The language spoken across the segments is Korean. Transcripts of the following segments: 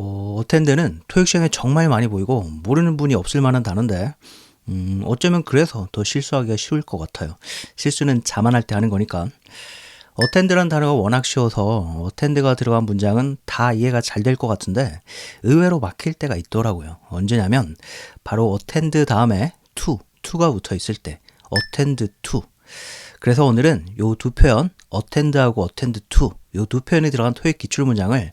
어, 어텐드는 토익 시험에 정말 많이 보이고 모르는 분이 없을 만한 단어인데 음, 어쩌면 그래서 더 실수하기가 쉬울 것 같아요. 실수는 자만할 때 하는 거니까. 어텐드란 단어가 워낙 쉬워서 어텐드가 들어간 문장은 다 이해가 잘 될 것 같은데 의외로 막힐 때가 있더라고요. 언제냐면 바로 어텐드 다음에 to, to가 붙어 있을 때 어텐드 to. 그래서 오늘은 요 두 표현 어텐드하고 어텐드 to 요두 표현이 들어간 토익 기출 문장을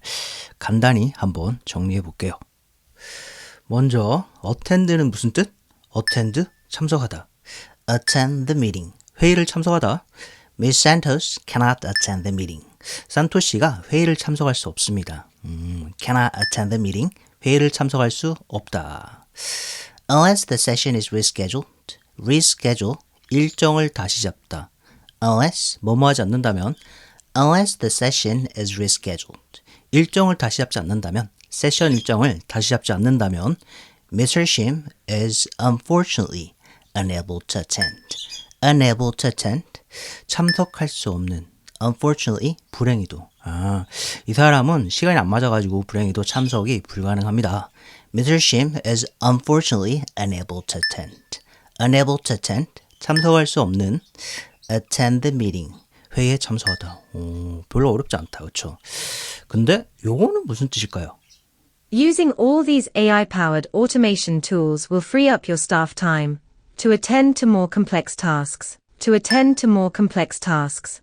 간단히 한번 정리해 볼게요. 먼저 attend는 무슨 뜻? attend 참석하다. attend the meeting 회의를 참석하다. Miss Santos cannot attend the meeting. 산토 씨가 회의를 참석할 수 없습니다. 음, cannot attend the meeting 회의를 참석할 수 없다. Unless the session is rescheduled. reschedule 일정을 다시 잡다. Unless 뭐뭐 하지 않는다면 Unless the session is rescheduled. 일정을 다시 잡지 않는다면 세션 일정을 다시 잡지 않는다면 Mr. Shim is unfortunately unable to attend. unable to attend 참석할 수 없는 unfortunately 불행히도 아, 이 사람은 시간이 안 맞아가지고 불행히도 참석이 불가능합니다. Mr. Shim is unfortunately unable to attend. unable to attend 참석할 수 없는 attend the meeting 회의에 참석하다. 오, 별로 어렵지 않다, 그렇죠? 근데 요거는 무슨 뜻일까요? Using all these AI powered automation tools will free up your staff time to attend to more complex tasks. To attend to more complex tasks.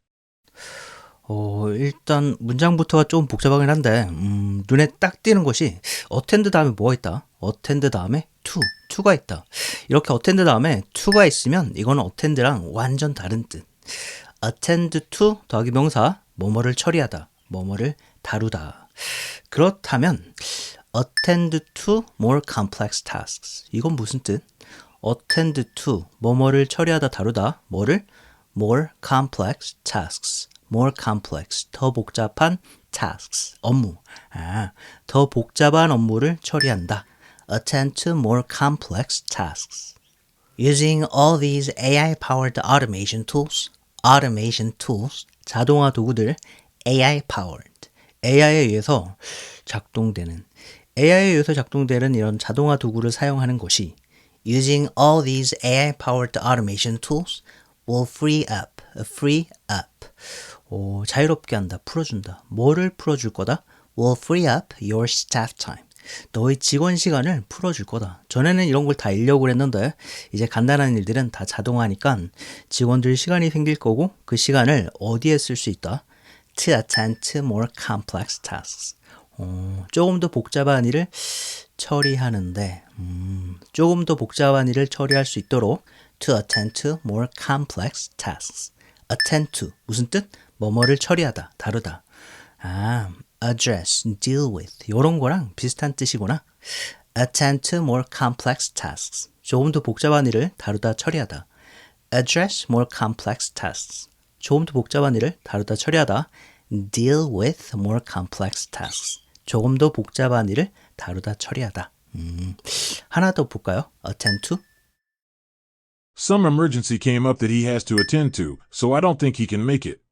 어, 일단 문장부터가 좀 복잡하긴 한데 음, 눈에 딱 띄는 것이 attend 다음에 뭐가 있다? attend 다음에 to, to가 있다. 이렇게 attend 다음에 to가 있으면 이거는 attend랑 완전 다른 뜻. attend to 더하기 명사 뭐뭐를 처리하다, 뭐뭐를 다루다. 그렇다면 attend to more complex tasks. 이건 무슨 뜻? attend to 뭐뭐를 처리하다 다루다 뭐를 more complex tasks. More complex 더 복잡한 tasks 업무 아, 더 복잡한 업무를 처리한다. attend to more complex tasks. Using all these AI powered automation tools, automation tools 자동화 도구들 AI powered AI에 의해서 작동되는 AI에 의해서 작동되는 이런 자동화 도구를 사용하는 것이 Using all these AI powered automation tools will free up, free up. 오, 자유롭게 한다, 풀어준다. 뭐를 풀어줄 거다? Will free up your staff time. 너의 직원 시간을 풀어줄 거다. 전에는 이런 걸다 인력을 했는데 이제 간단한 일들은 다 자동화니까 직원들 시간이 생길 거고 그 시간을 어디에 쓸 수 있다? To attend to more complex tasks. 어, 조금 더 복잡한 일을 처리하는데 음, 조금 더 복잡한 일을 처리할 수 있도록 to attend to more complex tasks. attend to 무슨 뜻? 뭐뭐를 처리하다, 다루다. 아, address, deal with 이런 거랑 비슷한 뜻이구나. attend to more complex tasks. 조금 더 복잡한 일을 다루다, 처리하다. address more complex tasks. 조금 더 복잡한 일을 다루다, 처리하다. deal with more complex tasks. 조금 더 복잡한 일을 다루다, 처리하다. 음, 하나 더 볼까요? attend to. Some emergency came up that he has to attend to, so I don't think he can make it.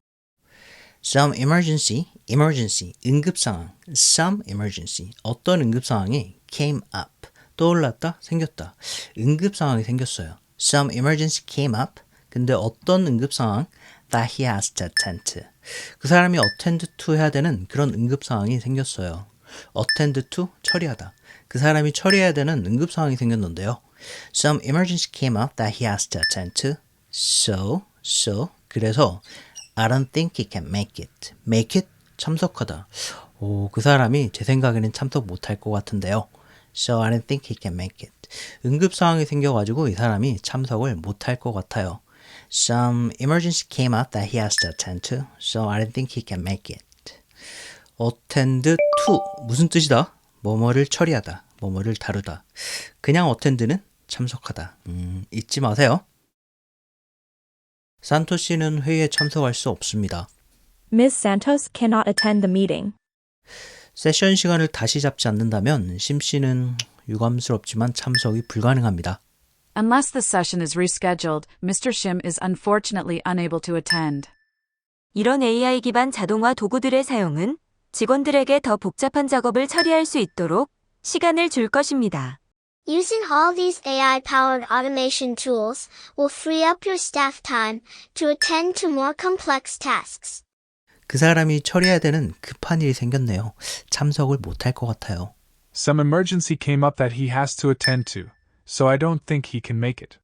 Some emergency, emergency, 응급 상황. Some emergency, 어떤 응급 상황이 came up, 떠올랐다, 생겼다. 응급 상황이 생겼어요. Some emergency came up. 근데 어떤 응급 상황 that he has to attend. 그 사람이 attend to 해야 되는 그런 응급 상황이 생겼어요. attend to 처리하다. 그 사람이 처리해야 되는 응급 상황이 생겼는데요. Some emergency came up that he has to attend to. So, so 그래서 I don't think he can make it. make it 참석하다. 오, 그 사람이 제 생각에는 참석 못할 것 같은데요. So I don't think he can make it. 응급 상황이 생겨가지고 이 사람이 참석을 못할 것 같아요. Some emergency came up that he has to attend to, so I don't think he can make it. attend to 무슨 뜻이다? 뭐뭐를 처리하다, 뭐뭐를 다루다. 그냥 attend는 참석하다. 음, 잊지 마세요. 산토 씨는 회의에 참석할 수 없습니다. Ms. Santos cannot attend the meeting. 세션 시간을 다시 잡지 않는다면 심 씨는 유감스럽지만 참석이 불가능합니다. Unless the session is rescheduled, Mr. Shim is unfortunately unable to attend. 이런 AI 기반 자동화 도구들의 사용은 직원들에게 더 복잡한 작업을 처리할 수 있도록 시간을 줄 것입니다. Using all these AI powered automation tools will free up your staff time to attend to more complex tasks. 그 사람이 처리해야 되는 급한 일이 생겼네요. 참석을 못할 것 같아요. Some emergency came up that he has to attend to, so I don't think he can make it.